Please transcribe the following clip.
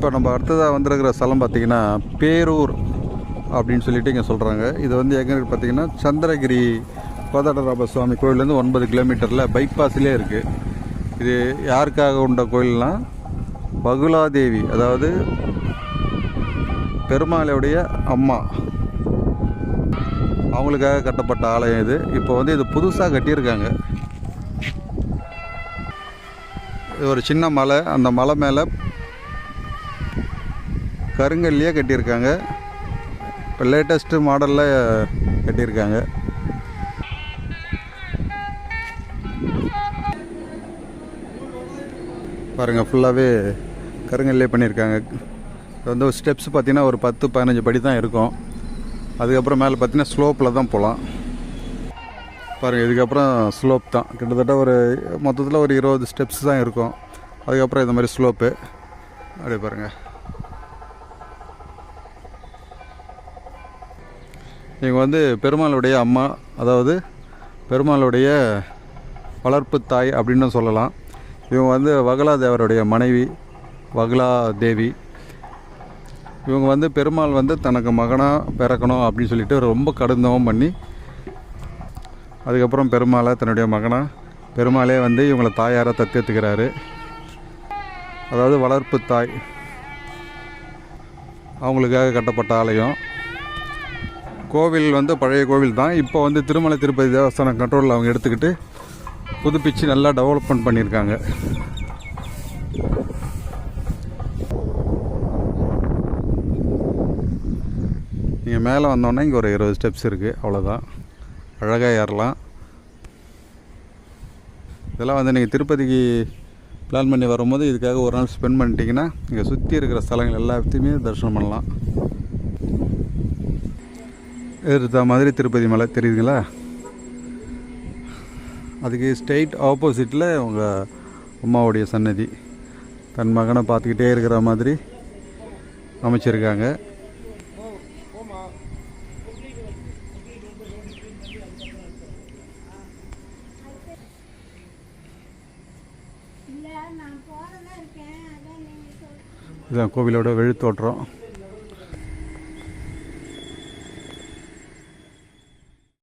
இப்போ நம்ம அடுத்ததாக வந்திருக்கிற ஸ்தலம் பார்த்திங்கன்னா பேரூர் அப்படின்னு சொல்லிட்டு இங்கே சொல்கிறாங்க இது வந்து எங்கே பார்த்திங்கன்னா பார்த்தீங்கன்னா சந்திரகிரி கோதண்டராம சுவாமி கோயிலேருந்து ஒன்பது கிலோமீட்டரில் பைபாஸ்லேயே இருக்குது இது யாருக்காக உண்ட கோயில்னா பகுலாதேவி அதாவது பெருமாளுடைய அம்மா. அவங்களுக்காக கட்டப்பட்ட ஆலயம் இது. இப்போ வந்து இது புதுசாக கட்டியிருக்காங்க. இது ஒரு சின்ன மலை. அந்த மலை மேலே கருங்கல்லையே கட்டியிருக்காங்க. இப்போ லேட்டஸ்ட்டு மாடலில் கட்டியிருக்காங்க. பாருங்கள் ஃபுல்லாகவே கருங்கல்லே பண்ணியிருக்காங்க. இது வந்து ஸ்டெப்ஸ் பார்த்திங்கன்னா ஒரு பத்து பதினஞ்சு படி தான் இருக்கும். அதுக்கப்புறம் மேலே பார்த்தீங்கன்னா ஸ்லோப்பில் தான் போகலாம் பாருங்கள் இதுக்கப்புறம் ஸ்லோப் தான். கிட்டத்தட்ட ஒரு மொத்தத்தில் ஒரு இருபது ஸ்டெப்ஸ் தான் இருக்கும். அதுக்கப்புறம் இந்த மாதிரி ஸ்லோப்பு அப்படியே பாருங்கள் இவங்க வந்து பெருமாளுடைய அம்மா அதாவது பெருமாளுடைய வளர்ப்பு தாய் அப்படின்னு சொல்லலாம். இவங்க வந்து வகலா தேவருடைய மனைவி வகலா தேவி இவங்க வந்து பெருமாள் வந்து தனக்கு மகனாக பிறக்கணும் அப்படின்னு சொல்லிட்டு ரொம்ப கடுந்தவம் பண்ணி அதுக்கப்புறம் பெருமாளை தன்னுடைய மகனாக பெருமாளே வந்து இவங்களை தாயாராக தத்தெடுத்துக்கிறாரு. அதாவது வளர்ப்பு தாய். அவங்களுக்காக கட்டப்பட்ட ஆலயம். கோவில் வந்து பழைய கோவில் தான். இப்போ வந்து திருமலை திருப்பதி தேவஸ்தானம் கண்ட்ரோலில் அவங்க எடுத்துக்கிட்டு புதுப்பிச்சு நல்லா டெவலப்மெண்ட் பண்ணியிருக்காங்க. நீங்கள் மேலே வந்தோன்னே இங்கே ஒரு இருபது ஸ்டெப்ஸ் இருக்குது அவ்வளோதான் அழகாக ஏறலாம். இதெல்லாம் வந்து நீங்கள் திருப்பதிக்கு பிளான் பண்ணி வரும்போது இதுக்காக ஒரு நாள் ஸ்பெண்ட் பண்ணிட்டீங்கன்னா இங்கே சுற்றி இருக்கிற ஸ்தலங்கள் எல்லாத்தையுமே தரிசனம் பண்ணலாம். எடுத்த மாதிரி திருப்பதி மலை தெரியுதுங்களா? அதுக்கு ஸ்ட்ரெயிட் ஆப்போசிட்டில் உங்கள் அம்மாவுடைய சன்னதி. தன் மகனை பார்த்துக்கிட்டே இருக்கிற மாதிரி அமைச்சிருக்காங்க. இதுதான் கோவிலோட வெளித்தோற்றம்.